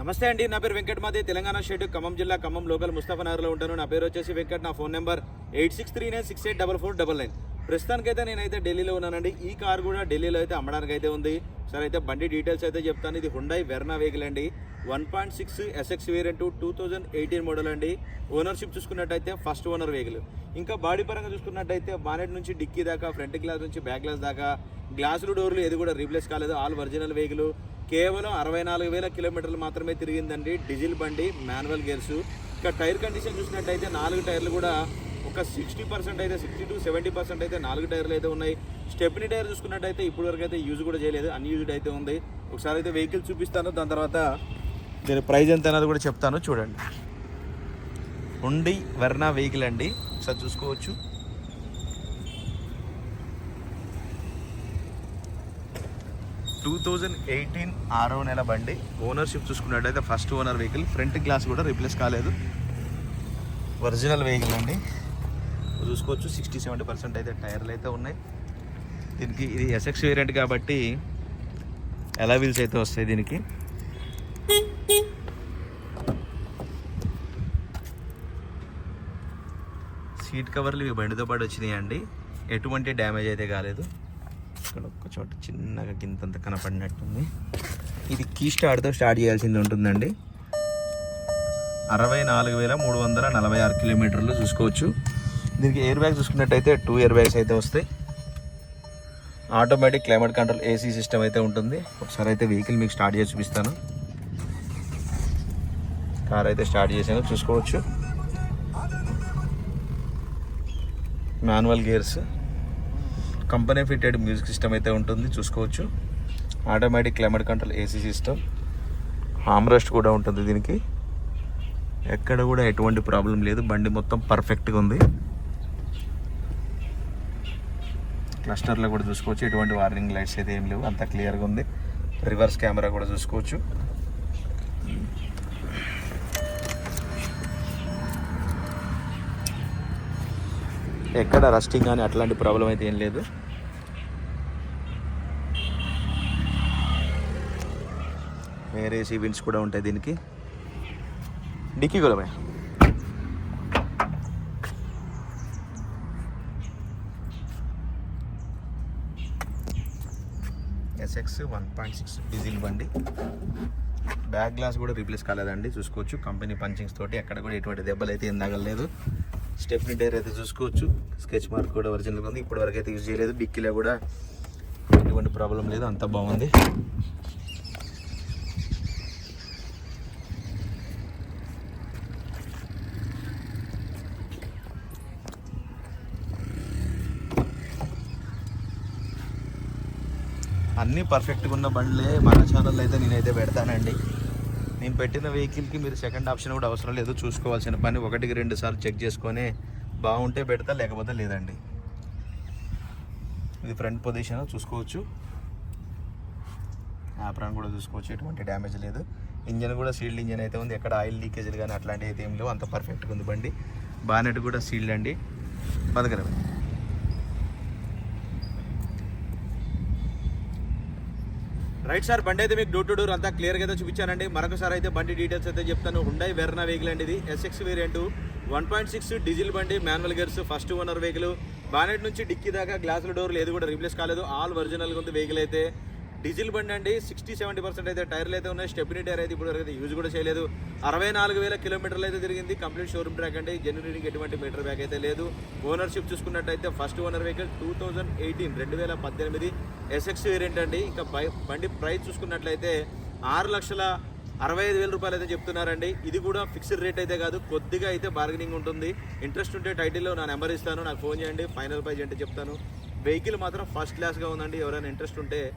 నమస్తే అండి నా పేరు వెంకటమాది తెలంగాణ స్టేట్ ఖమ్మం జిల్లా ఖమ్మం లోకల్ ముస్తాఫనగర్లో ఉంటాను. నా పేరు వచ్చేసి వెంకట్ నా phone number eight six three nine six eight double four double nine. ప్రస్తుతానికైతే నేనైతే ఢిల్లీలో ఉన్నానండి. ఈ కార్ కూడా ఢిల్లీలో అయితే అమ్మడానికి అయితే ఉంది. సరే అయితే బండి డీటెయిల్స్ అయితే చెప్తాను. ఇది హుండై వెర్నా వెహికల్ అండి. One point six SX variant two thousand eighteen model అండి. ఓనర్షిప్ చూసుకున్నట్టయితే ఫస్ట్ ఓనర్ వెహికల్ ఇంకా బాడీ పరంగా చూసుకున్నట్టయితే బానెట్ నుంచి డిక్కీ దాకా ఫ్రంట్ గ్లాస్ నుంచి బ్యాక్ గ్లాస్ దాకా గ్లాసులు డోర్లు ఏది కూడా రీప్లేస్ కాలేదు. ఆల్ ఒరిజినల్ వెహికల్ కేవలం అరవై నాలుగు వేల కిలోమీటర్లు మాత్రమే తిరిగిందండి డీజిల్ బండి మాన్యువల్ గేర్స్. ఇంకా టైర్ కండిషన్ చూసినట్టయితే నాలుగు టైర్లు కూడా ఒక సిక్స్టీ పర్సెంట్ అయితే సిక్స్టీ టు సెవెంటీ పర్సెంట్ అయితే నాలుగు టైర్లు అయితే ఉన్నాయి. స్టెప్నీ టైర్ చూసుకున్నట్టయితే ఇప్పుడు వరకు అయితే యూజ్ కూడా చేయలేదు. అన్యూజ్డ్ అయితే ఉంది. ఒకసారి అయితే వెహికల్ చూపిస్తాను. దాని తర్వాత దీని ప్రైజ్ ఎంత అన్నది కూడా చెప్తాను. చూడండి. ఉండి వెర్నా వెహికల్ అండి. ఒకసారి చూసుకోవచ్చు. టూ థౌజండ్ ఎయిటీన్ ఆరో నెల బండి. ఓనర్షిప్ చూసుకున్నట్టయితే first owner vehicle front glass కూడా రీప్లేస్ కాలేదు. ఒరిజినల్ వెహికల్ అండి. చూసుకోవచ్చు సిక్స్టీ సెవెంటీ పర్సెంట్ అయితే టైర్లు అయితే ఉన్నాయి. దీనికి ఇది ఎస్ఎక్స్ వేరియంట్ కాబట్టి ఎలా వీల్స్ అయితే వస్తాయి దీనికి? సీట్ కవర్లు ఇవి బండితో పాటు వచ్చినాయి అండి ఎటువంటి డ్యామేజ్ అయితే కాలేదు. ఇక్కడ ఒక్క చోట చిన్నగా గింతంత కనపడినట్టుంది. ఇది కీ స్టార్ట్తో స్టార్ట్ చేయాల్సింది ఉంటుందండి. అరవై నాలుగు వేల మూడు వందల నలభై ఆరు కిలోమీటర్లు చూసుకోవచ్చు. దీనికి ఎయిర్ బ్యాగ్ చూసుకున్నట్టయితే టూ ఇయర్ బ్యాగ్స్ అయితే వస్తాయి. Automatic climate control AC system అయితే ఉంటుంది. ఒకసారి అయితే వెహికల్ మీకు స్టార్ట్ చేసి చూపిస్తాను. కార్ అయితే స్టార్ట్ చేసాను చూసుకోవచ్చు. Manual gears. Company fitted music system అయితే ఉంటుంది చూసుకోవచ్చు. Automatic climate control AC system armrest కూడా ఉంటుంది దీనికి. ఎక్కడ కూడా ఎటువంటి ప్రాబ్లం లేదు. బండి మొత్తం పర్ఫెక్ట్గా ఉంది. క్లస్టర్లో కూడా చూసుకోవచ్చు. ఎటువంటి వార్నింగ్ లైట్స్ అయితే ఏం లేవు. అంత క్లియర్గా ఉంది. రివర్స్ కెమెరా కూడా చూసుకోవచ్చు. ఎక్కడ రస్టింగ్ కానీ అట్లాంటి ప్రాబ్లం అయితే ఏం లేదు. వేరే విన్స్ కూడా ఉంటాయి దీనికి. డిక్కీ కూడా SX one point six diesel బండి. బ్యాక్ గ్లాస్ కూడా రీప్లేస్ కాలేదండి. చూసుకోవచ్చు. కంపెనీ పంచింగ్స్ తోటి ఎక్కడ కూడా ఎటువంటి దెబ్బలు అయితే ఏం తగలలేదు. స్టెఫ్ని టైర్ అయితే చూసుకోవచ్చు. స్కెచ్ మార్క్ కూడా ఒరిజినల్గా ఉంది. ఇప్పటి వరకు అయితే యూజ్ చేయలేదు. డిక్కీలో కూడా ఎటువంటి ప్రాబ్లం లేదు. అంత బాగుంది. అన్నీ పర్ఫెక్ట్గా ఉన్న బండ్లే. మన ఛానల్లో అయితే నేనైతే పెడతానండి. నేను పెట్టిన వెహికల్కి మీరు సెకండ్ ఆప్షన్ కూడా అవసరం లేదు. చూసుకోవాల్సిన పని ఒకటికి రెండు సార్లు చెక్ చేసుకొని బాగుంటే పెడతా లేకపోతే లేదండి. ఇది ఫ్రంట్ పొజిషన్ చూసుకోవచ్చు. యాప్రాన్ కూడా చూసుకోవచ్చు ఎటువంటి డ్యామేజ్ లేదు. ఇంజన్ కూడా సీల్డ్ ఇంజన్ అయితే ఉంది. ఎక్కడ ఆయిల్ లీకేజీలు కానీ అట్లాంటివి అయితే ఏం లేవు. అంత పర్ఫెక్ట్గా ఉంది బండి. బానెట్ కూడా సీల్డ్ అండి. బతకరమే రైట్ సార్ బండి అయితే మీకు డోర్ టు డోర్ అంతా క్లియర్గా అయితే చూపించానండి. మరొకసారి అయితే బండి డీటెయిల్స్ అయితే చెప్తాను. హుండై వెర్నా వెహికల్ అండి ఇది. SX variant one point six diesel బండి manual gears first owner vehicle bonnet నుంచి డిక్కీ దాకా గ్లాసుల డోర్లు ఏది కూడా రీప్లేస్ కాలేదు. ఆల్ ఒరిజినల్గా ఉంది వెహికల్ అయితే. డీజిల్ బండి అండి సిక్స్టీ సెవెంటీ పర్సెంట్ అయితే టైర్లు అయితే ఉన్నాయి. స్టెప్నీ టైర్ అయితే ఇప్పుడు వరకు అయితే యూజ్ కూడా చేయలేదు. అరవై నాలుగు వేల కిలోమీటర్లు అయితే తిరిగింది. కంప్లీట్ షోరూమ్ ట్రాక్ అండి. జనరేటింగ్ ఎటువంటి మీటర్ బ్యాక్ అయితే లేదు. ఓనర్షిప్ చూసుకున్నట్టయితే first owner vehicle two thousand eighteen రెండు వేల పద్దెనిమిది. ఎస్ఎక్స్ వేరియంట్ అండి. ఇంకా బై- బండి ప్రైస్ చూసుకున్నట్లయితే ఆరు లక్షల అరవై ఐదు వేల రూపాయలు అయితే చెప్తున్నారండి. ఇది కూడా ఫిక్స్డ్ రేట్ అయితే కాదు. కొద్దిగా అయితే బార్గెనింగ్ ఉంటుంది. ఇంట్రెస్ట్ ఉంటే టైటిల్లో నా నెంబర్ ఇస్తాను. నాకు ఫోన్ చేయండి. ఫైనల్ ప్రైజ్ అంటే చెప్తాను. వెహికల్ మాత్రం ఫస్ట్ క్లాస్గా ఉందండి. ఎవరైనా ఇంట్రెస్ట్ ఉంటే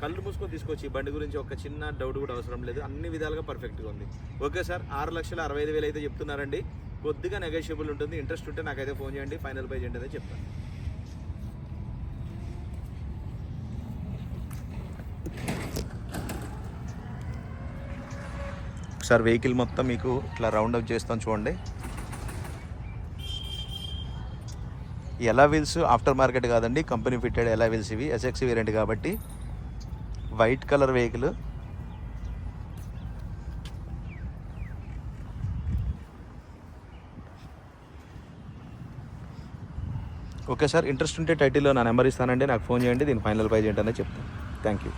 కళ్ళు మూసుకొని తీసుకొచ్చి బండి గురించి ఒక చిన్న డౌట్ కూడా అవసరం లేదు. అన్ని విధాలుగా పర్ఫెక్ట్గా ఉంది. ఓకే సార్ ఆరు లక్షల అరవై ఐదు వేలు అయితే చెప్తున్నారండి. కొద్దిగా నెగోషియబుల్ ఉంటుంది. ఇంట్రెస్ట్ ఉంటే నాకైతే ఫోన్ చేయండి. ఫైనల్ ప్రైజ్ అదే చెప్తాను. ఒకసారి వెహికల్ మొత్తం మీకు ఇట్లా రౌండ్ అప్ చేస్తాం చూడండి ఎలా వీల్స్ ఆఫ్టర్ మార్కెట్ కాదండి. కంపెనీ ఫిట్టెడ్ ఎలా వీల్స్ ఇవి. ఎస్ఎక్స్ వేరియంట్ కాబట్టి white colour vehicle. Okay sir interest ఉంటే టైటిల్లో నా నెంబర్ ఇస్తానండి నాకు ఫోన్ చేయండి దీన్ని ఫైనల్ ప్రైజ్ ఏంటనే చెప్తాను. Thank you.